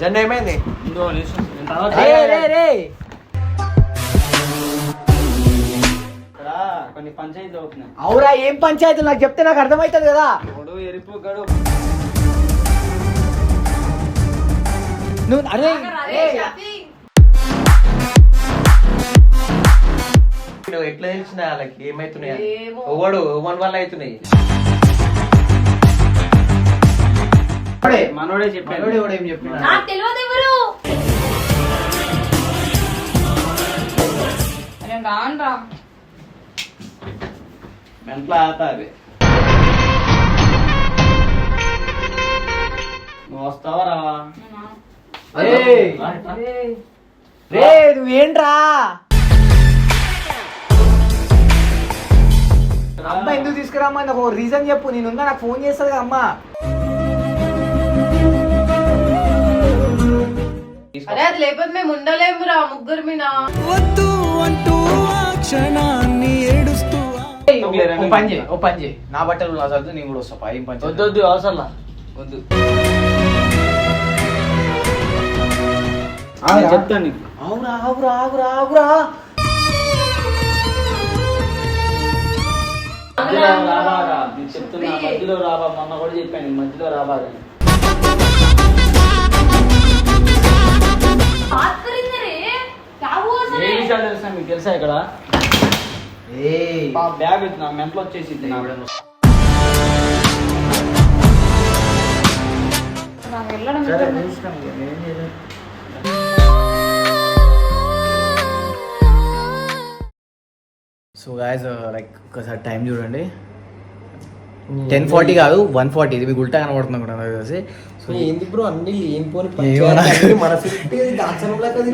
జెండా ఏమైంది కొన్ని పంచాయతీలు అవుతున్నాయి అవురా ఏం పంచాయతీ నాకు చెప్తే నాకు అర్థమవుతుంది కదా గడు ఎరుపు నువ్వు అరే ఎట్లా తెలిసిన వాళ్ళకి ఏమైతున్నాయి ఏమో. ఒకడు వన్ వల్ల అవుతున్నాయి మనోడే చెప్పాడు. మనోడు ఎవడు ఏం చెప్పినాడు? నాకు తెలియదు ఎవరు నేను రానురా. మెంట్ల ఆత అది నువ్వు వస్తావా రావా? ఏయ్! రా, ఇట్లా. రే. నువ్వేంట్రా అమ్మ ఎందుకు తీసుకురామ్మా? నాకు ఒక రీజన్ చెప్పు. నేను ఉందా నాకు ఫోన్ చేస్తుంది అమ్మ. అరే అది లేకపోతే మేము ఉండలేమురా ముగ్గురు మీద ఏయ్, ఓ పని చేయి ఓ పని చేయి. నా బట్టలు నా చదువు నేను కూడా వస్తా ఏం పని వద్దు వద్దు అవసరం వద్దు. నేను చెప్తాను నీకు. ఆగురా ఆగురా ఆగురా ఆగురా మధ్యలో రాబాగా నేను చెప్తున్నా మధ్యలో రాబా మొన్న కూడా చెప్పాను మధ్యలో అని. తెలుసా ఇక్కడ? బ్యాగ్ నా మెంట్లో వచ్చేసి. సో గాయస్ లైక్ ఒకసారి టైం చూడండి. టెన్ ఫార్టీ కాదు వన్ ఫార్టీ ఇది మీకు ఉల్టా కనబడుతుంది నాకు తెలిసి.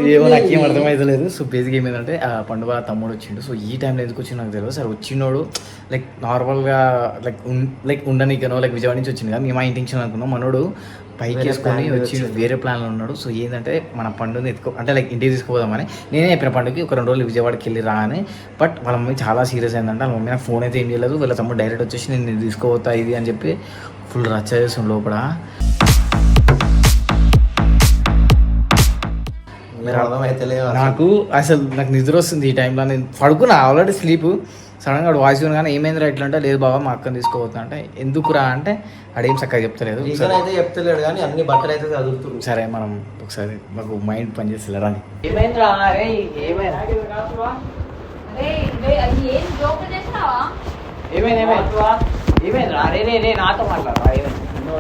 ఏమో నాకు- అర్థమైతలేదు. సో బేసిక్ ఏమైందంటే ఆ పండుగ తమ్ముడు వచ్చిండు. సో ఈ టైంలో ఎందుకు వచ్చిండు నాకు తెలియదు సరే వచ్చినోడు లైక్ నార్మల్గా లైక్ లైక్ ఉండనికనో లైక్ విజయవాడ నుంచి వచ్చింది కదా మేము ఆ ఇంటెన్షన్ అనుకున్నాం మనోడు పైకి వేసుకొని వచ్చి. వేరే ప్లాన్లో ఉన్నాడు. సో ఏంటంటే మన పండుగని ఎత్తుకో అంటే లైక్ ఇంటికి తీసుకుపోదామని. నేనే చెప్పిన పండుగకి ఒక రెండు రోజులు విజయవాడకి వెళ్ళి రా అని. బట్ వాళ్ళ మమ్మీ చాలా సీరియస్ అయిందంటే. వాళ్ళ మమ్మీ నాకు ఫోన్ అయితే ఏం చేయలేదు. వీళ్ళ తమ్ముడు డైరెక్ట్ వచ్చేసి నేను తీసుకుపోతా ఇది అని చెప్పి ఫుల్ రచ్చ చేస్తుంది లోపల. నాకు అసలు నాకు నిద్ర వస్తుంది ఈ టైంలో నేను పడుకున్నా ఆల్రెడీ స్లీప్ సడన్గా వాడు వాయిస్ కానీ ఏమైందిరా ఇట్లా అంటే లేదు బాబా మా అక్కని తీసుకోవద్దు అంటే ఎందుకురా అంటే అడేం చక్కగా చెప్తలేదు. అయితే చెప్తలేడు కానీ అన్ని బట్టలు అయితే చదువుతున్నారు సరే మనం ఒకసారి మాకు మైండ్ పనిచేస్తుంది రాని ఏమైందిరా? ఏమైంది? ఏమైంది ఏమైంది? రే రే రే నాతో మాట్లాడరా? ఇంకో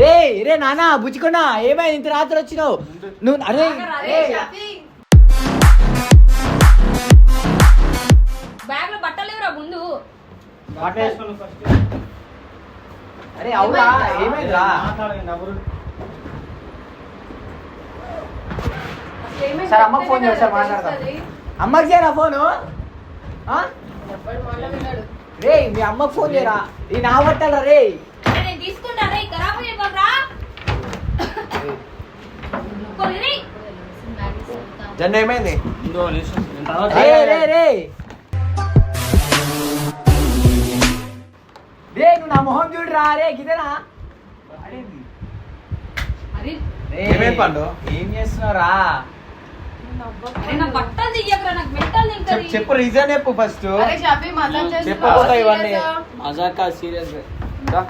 రే రే నానా బుచ్చుకున్నా ఏమైంది? ఇంత రాత్రి వచ్చినావు. నువ్వు అరే బ్యాగ్లో బట్టలు లేవురా ముందు. అరే అవురా ఏమైందిరా? సరే, ఫోన్ చేయి, చెప్తేనే అమ్మకి చేయరా ఫోను. రే మీ అమ్మకి ఫోన్ చేయరా? ఈ నా పట్టాలరా రే? జెండా ఏమైంది? ఇంకో నిమిషం నేను తర్వాత రే రే రే. రే నువ్వు నా మొహం చూడురా రే గిదేనా? ఏమేం పండు? ఏం చేస్తున్నారా అరే చెప్పు రీజన్ చెప్పు ఫస్ట్ అరే షాపీ మజాక్ చేస్తున్నావా? చెప్పకపోతే ఇవన్నీ. Serious ఆ? మజాకా సీరియస్ గా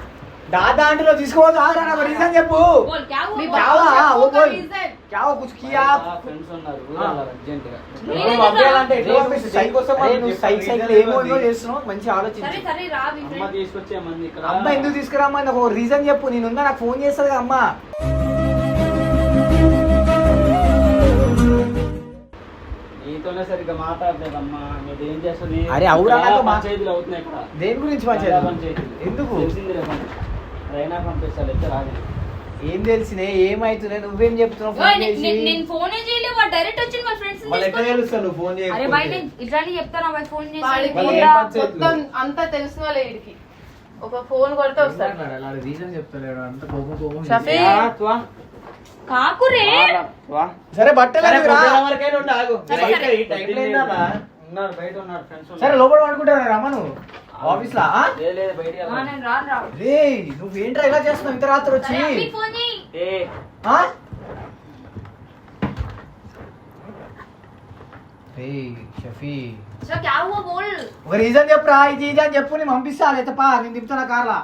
దాదా ఆంటీలో తీసుకోవద్దు ఆగరా నాకు రీజన్ చెప్పు बोल क्या हुआ మీ बोल, బావ, చెప్పు ఓ ఒక బోల్. reason. क्या हो कुछ किया ఫ్రెండ్స్ ఉన్నారు ఆ. ఊరాల అర్జెంట్ గా నేనే నువ్వు పంపేయాలంటే ఎట్లా రేపు పంపిస్తావు? సైకి వస్తే అరే మనం నువ్వు చెప్పాలి, సైకి సైకిల్ రీజన్ ఏమో ఏమో ఇవ్వండి. చేస్తున్నావు మంచి సరే ఆలోచించు సరే రా మీ అమ్మ ఫ్రెండ్ తీసుకొచ్చే మంది ఇక్కడ అమ్మ ఎందుకు తీసుకురామ్మా నాకు ఒక రీజన్ చెప్పు నేను ఉందా నాకు ఫోన్ చేస్తుంది కదా అమ్మ నీతోనే సరిగ్గా మాట్లాడలేదమ్మా. మీరు ఏం అరే, అవురా, ఇక్కడ నాతో మా- పంచాయతీలు అవుతున్నాయి ఇక్కడ. దేని గురించి చాలా పంచాయతీ పంచాయతీలు. ఎందుకు? పంపిస్తా లేకపోతే రాదు ఏం తెలిసినే ఏమైతున్నాయి నువ్వేం చెప్తున్నావు? ఫోన్ నే- చేసి. నేను ఫోనే చేయలేదు వాడు డైరెక్ట్ వచ్చి మా ఫ్రెండ్స్ మళ్ళీ ఎట్లా తెలుస్తాను నువ్వు ఫోన్ అరే బాయ్ చేయకపోతే నేను ఇట్లానే చెప్తాను ఫోన్ చేసి? వాళ్ళు? మొత్తం అంతా తెలిసిన వాళ్ళే వీడికి ఒక ఫోన్ కొడితే వస్తాడు. రీజన్ చెప్తలేడు అంత కోపం కోపం షఫీ. ఆ, తువా. కాకురే. సరే బట్టలు సరే, లోపల పడుకుంటారా రమ్మను. ఆఫీస్ లా నువ్వేంట్రా ఇలా చేస్తున్నావు ఇంత రాత్రి వచ్చి సరే, అబ్బి ఫోన్ చేయి ఏ ఆ? రే షఫీ సో క్యా హువా బోల్ ఒక రీజన్ చెప్పురా ఇది ఇది అని చెప్పు నేను పంపిస్తా లేదా పా నేను దింపుతున్నా కార్లా.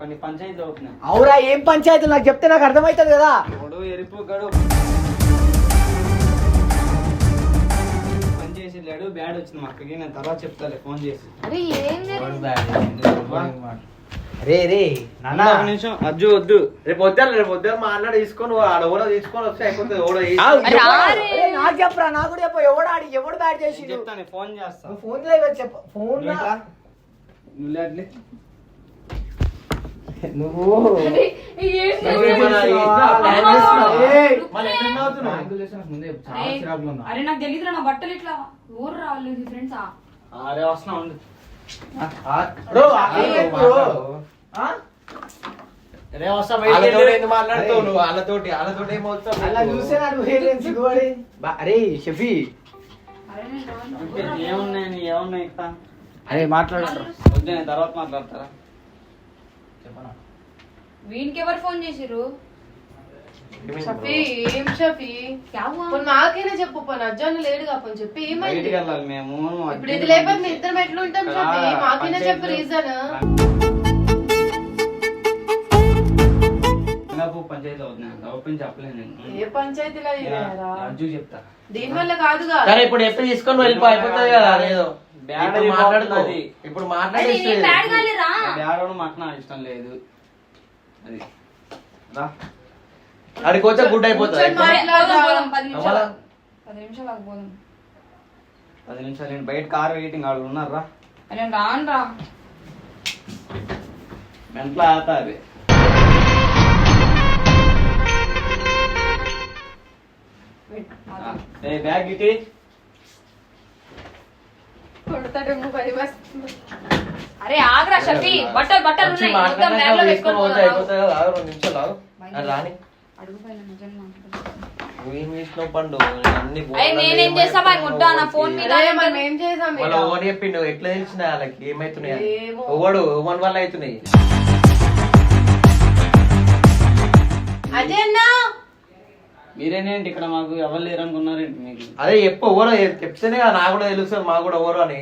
కొన్ని పంచాయతీలు అవుతున్నాయి. అవురా ఏం పంచాయతీ నాకు చెప్తే నాకు అర్థమవుతుంది కదా. గడు ఎరుపు గడు. పని చేసి లేడు బ్యాడ్ వచ్చింది మా అక్కకి. నేను తర్వాత చెప్తాలే ఫోన్ చేసి. అరే ఏం జరిగింది? రే రే అన్న ఒక నిమిషం అజ్జు వద్దు. రేపు వద్దాను రేపు వద్దాను మా అన్న తీసుకొని ఆడ ఎవరో తీసుకొని వస్తే అయిపోతుంది ఎవడో. నాకు చెప్పరా నాకు కూడా చెప్పు. ఎవడు ఆడి ఎవడు బ్యాట్ చేసి చెప్తాను ఫోన్ చేస్తా. ఫోన్లో చెప్పు. ఫోన్? నువ్వు నువ్వు అరే, నాకు తెలియదురా నా బట్టలు ఇట్లా ఊరు రాలేదు ఫ్రెండ్సా అరే వస్తున్నా ఉండు బ్రో ఏం బ్రో? రే వస్తా మాట్లాడుతావు అరే. నువ్వు వాళ్ళతోటి వాళ్ళతోటి ఏమవుతావు అలా చూస్తే నాకు హేలేని సిగ్గుపడి బా- అరే షఫీ. ఏమున్నాయి నీ ఏమున్నాయి ఇక్కడ అరే మాట్లాడు. వద్దు నేను తర్వాత మాట్లాడతారా? వీనికి ఎవరు ఫోన్ చేసిర్రు? షఫీ ఏం షఫీ? క్యా హువా? పోనీ మాకైనా చెప్పు పోనీ అజ్జాను లేడుగా పోనీ చెప్పి. ఏమైంది? మేము. ఇప్పుడు ఇది లేకపోతే మీ ఇద్దరం ఎట్లా ఉంటాం షఫీ? మాకైనా చెప్పు రీజన్ చెప్పలేను నేను. ఏ పంచాయతీలో చెప్తా. దీని వల్ల కాదుగా సరే ఇప్పుడు ఎప్పుడు తీసుకొని వెళ్ళిపో అయిపోతుంది కదా లేదు బ్యాడ్ ఇప్పుడు అయిపోతుంది. మాట్లాడుకో. ఇప్పుడు అరే మాట్లాడి నేను బ్యాడ్ కాలేరా బ్యాడ్ మాకు నాకు ఇష్టం లేదు. అది. రా. అడికి వచ్చే గుడ్ అయిపోతుంది? పోదాం, నిమిషాలు? పది నేను బయట కార్ వెయిటింగ్ ఆడు ఉన్నారా? నేను రాను రా. మెంట్లో ఆత అది బ్యాగ్ ఇటీ కొడతాడేమో భయం వేస్తుంది. అరే ఆగ్రా షఫీ బట్టలు బట్టలు వచ్చి ఉన్నాయి. మొత్తం బ్యాగ్లో పోతే అయిపోతుంది కదా ఆగు, రెండు నిమిషాలు ఆగు. అది రాని. అడుగు పైన నిజంగా నువ్వు ఏం చేసినావు పండు? అన్ని అయ్యి నేనేం చేస్తా మరి? ముడ్డ నా ఫోన్ మీద అరే మనం ఏం చేసాం వాళ్ళ ఈడ? ఓన్ చెప్పిండు? ఎట్లా తెలిసిన వాళ్ళకి? ఏమైతున్నాయి ఏమో. ఒకడు ఓన్ వల్ల అవుతున్నాయి? మీరేనేంటి ఇక్కడ మాకు ఎవరు లేరు అనుకున్నారేంటి మీకు? అదే చెప్పు ఎవరో చెప్తేనే కదా నాకు కూడా తెలుస్తుంది మాకు కూడా ఎవరో అని.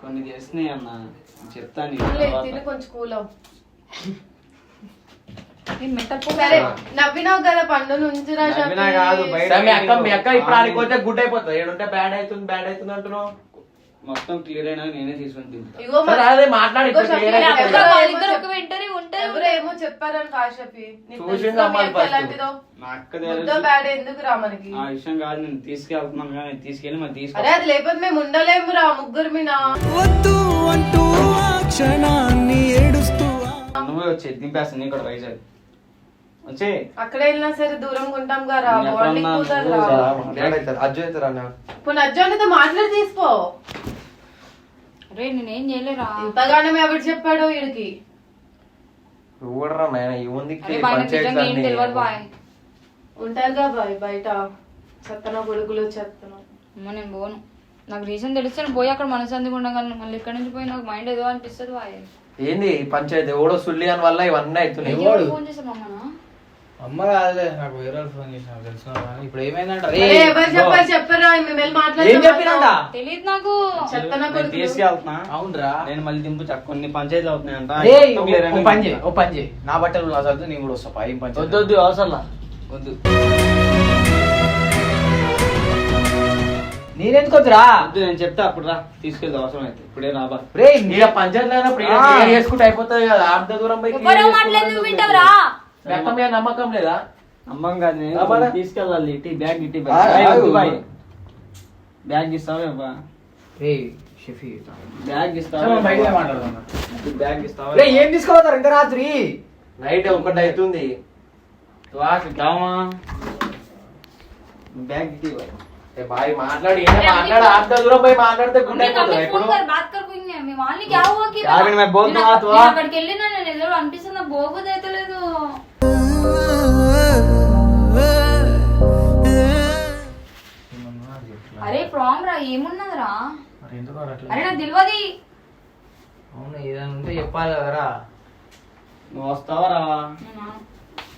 కొన్ని చేసినాయి అన్న. చెప్తాను నీకు లే, తర్వాత. తిని కొంచెం కూల్ అవ్వు. సరే నవ్వినావు కదా పండు నుంచిరా నవ్వినా కాదు, బయట సరే, మీ అక్క మీ అక్క ఇప్పుడు ఆడికి పోతే గుడ్ అయిపోతుంది. ఏడుంటే బ్యాడ్ అవుతుంది బ్యాడ్ అవుతుంది అంటున్నావు? మొత్తం క్లియర్ అయినా నేనే తీసుకొని తింటా. ఇగో సరే మరి- అదే మాట్లాడి ఇగో ఇప్పుడు షఫీ, clear అయిపోతుంది. ఎవరో వాళ్ళిద్దరు ఏమో ఒక వెంటనే ఉంటారు ఎవరో ఏమో చెప్పారని కాశపి నీకు చూసిండు తెలుసుగా మీ అమ్మాయి అక్క first. ఎలాంటిదో? మా అక్క ముద్ద తెలుసు. బ్యాడ్ ఎందుకు రా మనకి? ఆ విషయం కాదు నేను తీసుకెళ్తున్నాను కానీ తీసుకెళ్ళి మరి అరే అది లేకపోతే మేము ఉండలేము రా ముగ్గురు మీనా వద్దు అంటూ ఆ క్షణాన్ని ఏడుస్తూ నువ్వే వచ్చి దింపేస్తాను నీ కూడా వైజాగ్ వచ్చి అక్కడ వెళ్ళినా సరే దూరంగా ఉంటాం కదా నేను ఎక్కడ బాండింగ్ ఉన్నా? కుదరదు నువ్వు రా రా. మాట్లాడైతారు అజ్జు అవుతారు అన్న ఇప్పుడు అర్జున్తో మాట్లాడి తీసుకో. అరే నేనేం చేయలేరా? ఇంతగానే ఎవరు చెప్పాడో వీడికి? చూడరా నాయన? ఈ ఉంది అరే బాయ్ నాకు నిజంగా ఏం తెలియదు బాయ్. ఉంటారుగా బాయ్ బయట చెత్తన కొడుకులు చెత్తన. అమ్మ నేను పోను. నాకు రీజన్ తెలిస్తే నేను పోయి అక్కడ మనశాంతిగా ఉండగలను. మళ్ళీ ఇక్కడ నుంచి పోయి నాకు మైండ్ ఏదో అనిపిస్తుంది బాయ్. ఏంది ఈ పంచాయతీ? ఎవడో సుల్లి అని వల్ల ఇవన్నీ అవుతున్నాయి? ఫోన్ చేసాను అమ్మనా అమ్మ కాదులే నాకు వేరే వాళ్ళు ఫోన్ చేసిన తెలిసిన. ఇప్పుడు ఏమైందంట? అరే, ఎవరు చెప్పారు చెప్పరా మేము వెళ్ళి ఏం చెప్పినంట మాట్లాడుతున్నాం తెలియదు నాకు. చెత్తన నేను కొడుకులు? తీసుకెళ్తున్నా. అవునరా. నేను మళ్ళీ దింపు చక్క కొన్ని పంచాయతీలు అవుతున్నాయంట. ఓ- పని చేయి ఓ పని చేయి. నా బట్టలు నా చదువు నేను కూడా వస్తా పా, ఏం పని వద్దు వద్దు అవసరం వద్దు. నేనెందుకు వద్దురా వద్దు నేను చెప్తా అప్పుడు రా తీసుకెళ్తే అవసరం అయితే ఇప్పుడే రాబా రే ఇక పంచాయతీ అయినప్పుడు చేసుకుంటే అయిపోతుంది కదా అంత దూరం పోయి clear ఎవరో చేసుకోవడం మాట్లాడి ఎందుకు? వింటావురా మీ అక్క మీద నమ్మకం లేదా అమ్మం కాదు నేను రాబారా? తీసుకెళ్ళాలి ఇటీ బ్యాగ్ ఇటీ ఆ, ఆగు. బ్యాగ్ ఇస్తావా ఇవ్వా? రే షఫీ బ్యాగ్ ఇస్తావా చలో, బయటనే ఇవ్వా? మాట్లాడుతున్నా బ్యాగ్ ఇస్తావా రే ఏం తీసుకోపోతారు ఇంకా రాత్రి నైట్ ఒకటి అవుతుంది వాకి కామా బ్యాగ్ ఇటీ ఇవ్వ. ఏ బాయ్ మాట్లాడి ఏం మాట్లాడు అంత దూరం పోయి మాట్లాడితే గుడ్ हमने అయిపోతుంది कभी ఎప్పుడు फोन कर बात कर कोई नहीं मैं मान ली क्या हुआ कि क्या भी मैं बोल నేను दूँ అక్కడ- तो నేను అక్కడికి వెళ్ళినా నేను ఏదో అనిపిస్తుంది నాకు బోగు లేదు అరే ప్రామ్ రా ఏమున్నది రా ఎందుకు అట్లా అరే నాకు తెలియదు అవును ఏదైనా ఉంటే చెప్పాలి రా నువ్వు రా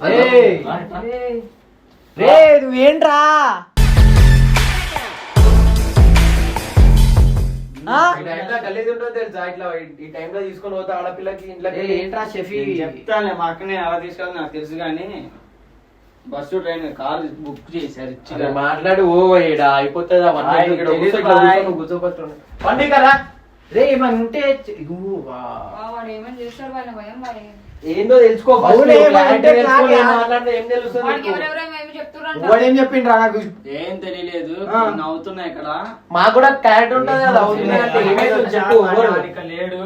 అరే నువ్వేంట్రా? ఏంట్రా షెఫీ? నేను చెప్తానులే మా ఎలా తీసుకెళ్ళి నాకు తెలుసు కానీ బస్సు ట్రైన్ కార్ బుక్ చేశారు మాట్లాడు ఓ ఈడ అయిపోతుందా. పండి కదా రే ఏందో తెలుసుకో మాట్లాడితే ఏం తెలుస్తుంది వాడేం చెప్పిండ్రా నాకు ఏం తెలియలేదు ఆ. నవ్వుతున్నా ఇక్కడ. మాకు కూడా క్లారిటీ ఉంటుంది కదా అవుతుంది అంటే ఏమైందో చెప్పు ఓడు. వాడు ఇక్కడ లేడు.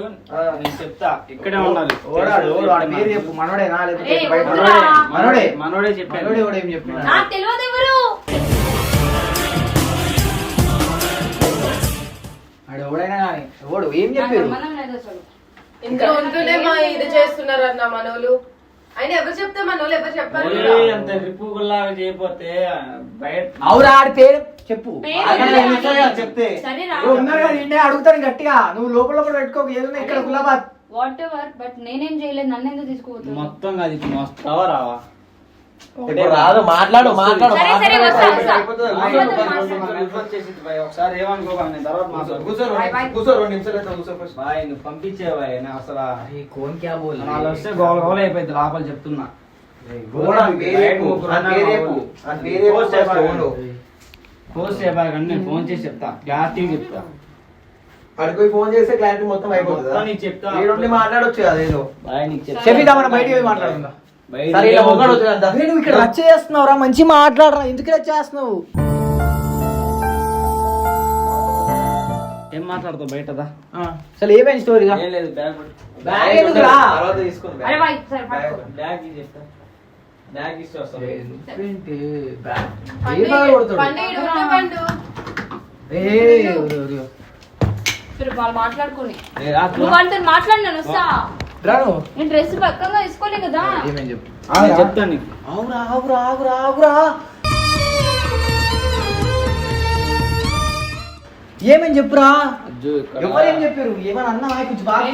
నేను చెప్తా. ఇక్కడే ఉండాలి. ఓడాడు వాడి పేరు చెప్పు మనోడేనా లేకపోతే. మనోడే మనోడే. మనోడే చెప్పాడు. మనోడే కూడా ఏం చెప్పిండు? నాకు తెలియదు ఎవరు. ఎవడైనా కానీ ఎవడు ఏం చెప్పారు ఇంట్లో ఉంటూనే మా ఇది చేస్తున్నారు అన్న మనోళ్ళు. ఆయన ఎవరు చెప్తే ఎవరు చెప్పారు అంత రిప్పుగుల్లాగా చేయకపోతే బయట అవురా ఆడి పేరు చెప్పు. పేరు అక్కడ కదా చెప్తే. సరే రా నువ్వు ఉన్నారు కదా ఇండే అడుగుతాను గట్టిగా. నువ్వు లోపల లోపల పెట్టుకోకు ఏదన్నా ఇక్కడ గులాబాద్. వాట్ ఎవర్ బట్ నేనేం చేయలేదు నన్ను ఎందుకు మొత్తం ఇప్పుడు నువ్వు వస్తావా రావా? రాదు మాట్లాడు మాట్లాడు ఒకసారి కూర్చో. కూర్చో రెండు నిమిషాలు అయితే కూర్చో first. బాయ్ నువ్వు పంపించే బాయ్ నేను అసలు అరే కోన్ క్యా బోల్? వాళ్ళు వస్తే గోల గోల అయిపోయింది లోపల చెప్తున్నా. పోస్ట్ చేయబాకండి. నేను ఫోన్ చేసి చెప్తా. క్లారిటీ చెప్తా. పోయి ఫోన్ చేస్తే క్లారిటీ మొత్తం అయిపోతుంది? చెప్తా. మాట్లాడొచ్చు కదా ఏదో. బాయ్ నీకు చెప్తా. చెప్పిద్దాం మనం బయటికి పోయి నువ్వు ఇక్కడ రచ్చ చేస్తున్నావురా మంచి మాట్లాడరా ఎందుకు రచ్చ చేస్తున్నావు? ఏం మాట్లాడతావు బయటదా అసలు ఏమైంది ఏం లేదు బ్యాగ్ పట్టు. బ్యాగ్ ఎందుకురా? తర్వాత తీసుకుని అరే బ్యాగ్. బాయ్ సరే పట్టుకో. బ్యాగ్ ఇచ్చి చెప్తా. బ్యాగ్ ఇస్తే వస్తావు ఏంటి? బ్యాగ్. పండు ఏ బాగా కొడతాడు? పండు పండు. వాళ్ళు మాట్లాడుకుని. నువ్వు వాళ్ళతో మాట్లాడి నేను వస్తా. రాను. నేను డ్రెస్ పక్కగా వేసుకోలే కదా. ఏమని చెప్పు. నేను చెప్తాను నీకు. ఆగురా ఆగురా ఆగురా ఆగురా ఏమని చెప్పురా? ఎవరేం చెప్పారు? ఏమని అన్నా కొంచెం బాగా.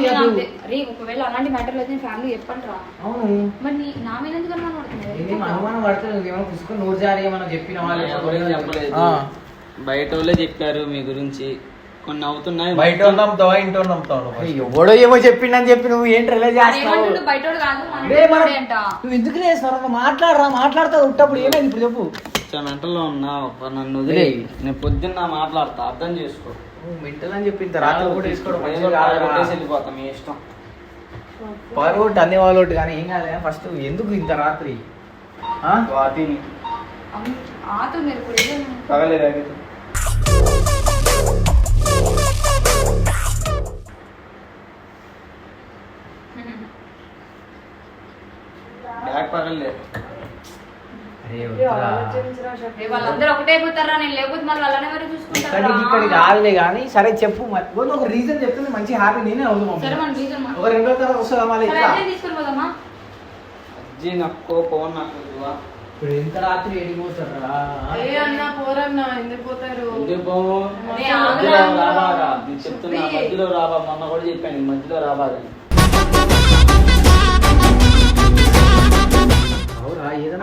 అరే ఒకవేళ అలాంటి మ్యాటర్లు అయితే ఫ్యామిలీ చెప్పండి రా అవును. మరి నీ- మీద ఎందుకు అనుమానం పడుతుంది? అనుమానం పడుతుంది? పుస్తకం నోరు జారి ఏమన్నా చెప్పిన వాళ్ళు. బయట వాళ్ళే చెప్పారు మీ గురించి. కొన్ని అవుతున్నాయి బయట వాళ్ళు నమ్ముతావా ఇంటి వాళ్ళు నమ్ముతావా ఎవడో ఏమో చెప్పిండని చెప్పి నువ్వు ఏంటి రిలే చేస్తావు ఏమంటుండు? బయటోడు కాదు మన రే, మనం- ఇంటోడే అంట. నువ్వు ఎందుకు లేస్తున్నావు మాట్లాడరా మాట్లాడతా ఉట్టప్పుడు ఏమైంది ఇప్పుడు చెప్పు. మెంటల్లో ఉన్నా ఒక నన్ను వదిలే. నేను పొద్దున్న మాట్లాడతా అర్థం చేసుకో. మెంటల్ అని చెప్పి ఇంత రాత్రి కూడా వేసుకోవడం ఏదో మంచిది కాదు, కాదురా. కొట్టేసి వెళ్ళిపోతాం మీ ఇష్టం. పరోటి అన్ని వాళ్ళోటి కానీ ఏం కాదు ఫస్ట్ ఎందుకు ఇంత రాత్రి? ఆ? వాటిని అమ్- ఆతో మీరు కూడా తగలేదు వాళ్ళందరూ ఒకటే అయిపోతారా? నేను లేకపోతే మళ్ళీ వాళ్ళనే మరి చూసుకుంటారా? ఇక్కడికి ఇక్కడికి కాదులే కానీ సరే చెప్పు మరి. ఒక రీజన్ చెప్తే మంచి హ్యాపీ నేనే అవుతాం సరే మన రీజన్ ఒక రెండు రోజుల తర్వాత వస్తుందా మళ్ళీ సరే ఇట్లా? అదే తీసుకొని పోదామా? అజ్జి నక్కో ఫోన్ నాకు ఇవ్వా. ఇప్పుడు ఎంత రాత్రి ఎడిగిపోతారా ఏ అన్న పోరన్న ఎందుకు పోతారు? మధ్యలో. రాబాగా నేను చెప్తున్నా చెప్పి. మధ్యలో రాబా మొన్న కూడా చెప్పాను మధ్యలో రాబాదని.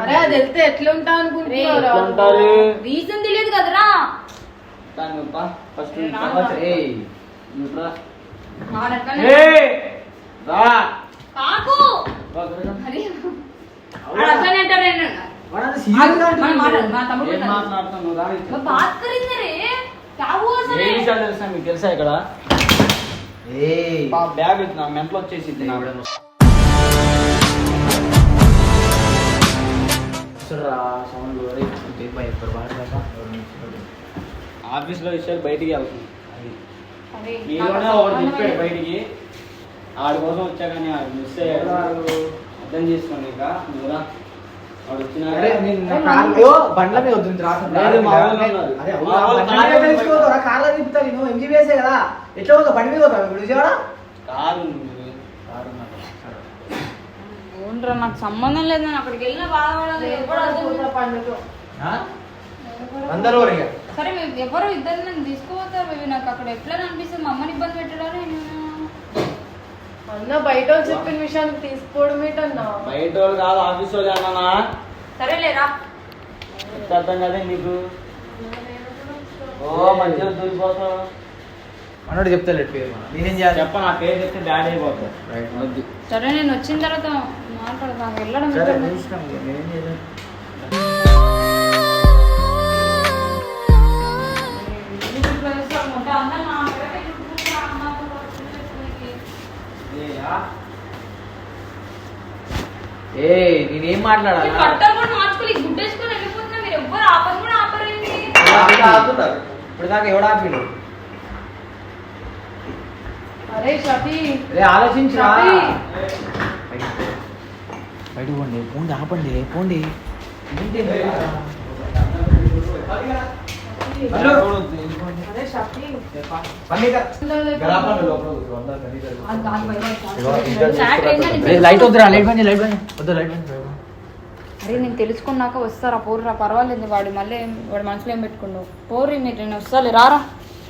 అరే అది వెళ్తే ఎట్లుంటా అనుకుంటున్నారా ఎట్లుంటారు? రీజన్ తెలియదు కదరా? ఫస్ట్ ఏ, నా- తర్వాత, ఏయ్, వాడు అట్లనే- రా. కాకు! రా, త్వరగా. అరే వాడు అట్లనే అంటాడు నేను. వాడంత serious గా మనం అంటున్నాడు. మాట్లాడు, నాకు వస్తుర్రా, sound లో, అరే, ఇంకేం భయం, ఇప్పుడు మాట్లాడతా. ఎవరు నిల్చున్నారు? ఆఫీస్లో విషయాలు బయటికి వెళ్తుంది ఒకటి చెప్పాడు బయటికి. ఆడి కోసం వచ్చా కానీ ఆడు మిస్ అయ్యాడు. అర్థం చేసుకోండి ఇక నువ్వురా బండ్ల మీద వద్దు కార్లో తిప్పుతా నేను కదా ఎట్లా పోతావు? బండి మీద ఇప్పుడు విజయవాడ కారు అవునరా నాకు సంబంధం లేదు నేను అక్కడికి వెళ్ళిన బాధపడాలి అర్థం? అందరూ. సరే మేము ఎవరు ఇద్దరు నన్ను తీసుకోపోతారు బేబీ నాకు అక్కడ ఎట్లా అనిపిస్తుంది మా అమ్మని ఇబ్బంది పెట్టడాని అన్న బయట వాళ్ళు చెప్పిన విషయానికి తీసుకోవడం ఏంటన్నా బయట వాళ్ళు కాదు ఆఫీస్ వాళ్ళు అన్నా సరేలేరా అర్థం కదే నీకు? ఓ మంచిగా దూరిపోతావు మనోడు చెప్తాడు పేరు. నేనేం చేయాలి? చెప్ప నా పేరు చెప్తే డాడీ. వద్దు సరే నేను వచ్చిన తర్వాత మాట్లాడతాను. వెళ్ళడం నేనేం లేయా? ఏ నేనేం మాట్లాడాలి? కూడా గుడ్డేసుకొని వెళ్ళిపోతున్నా. మీరు ఎవ్వరు ఆపరు కూడా ఆగుతున్నారు ఇప్పుడు దాకా ఎవడు ఆపిండు? అరే షఫీ. రే ఆలోచించరా. రవి. బయట పోండి పోండి ఆపండి పోండి. లైట్ వద్దురా లైట్ చేయి, లైట్ చేయి. వద్దు లైట్ చేయి. అరే నేను తెలుసుకున్నాక వస్తారా పోర్రా పర్వాలేదు వాడు మళ్ళీ వాడు మనసులో ఏం పెట్టుకున్నావు? పోర్రి మీరు నేను వస్తాలే రారా.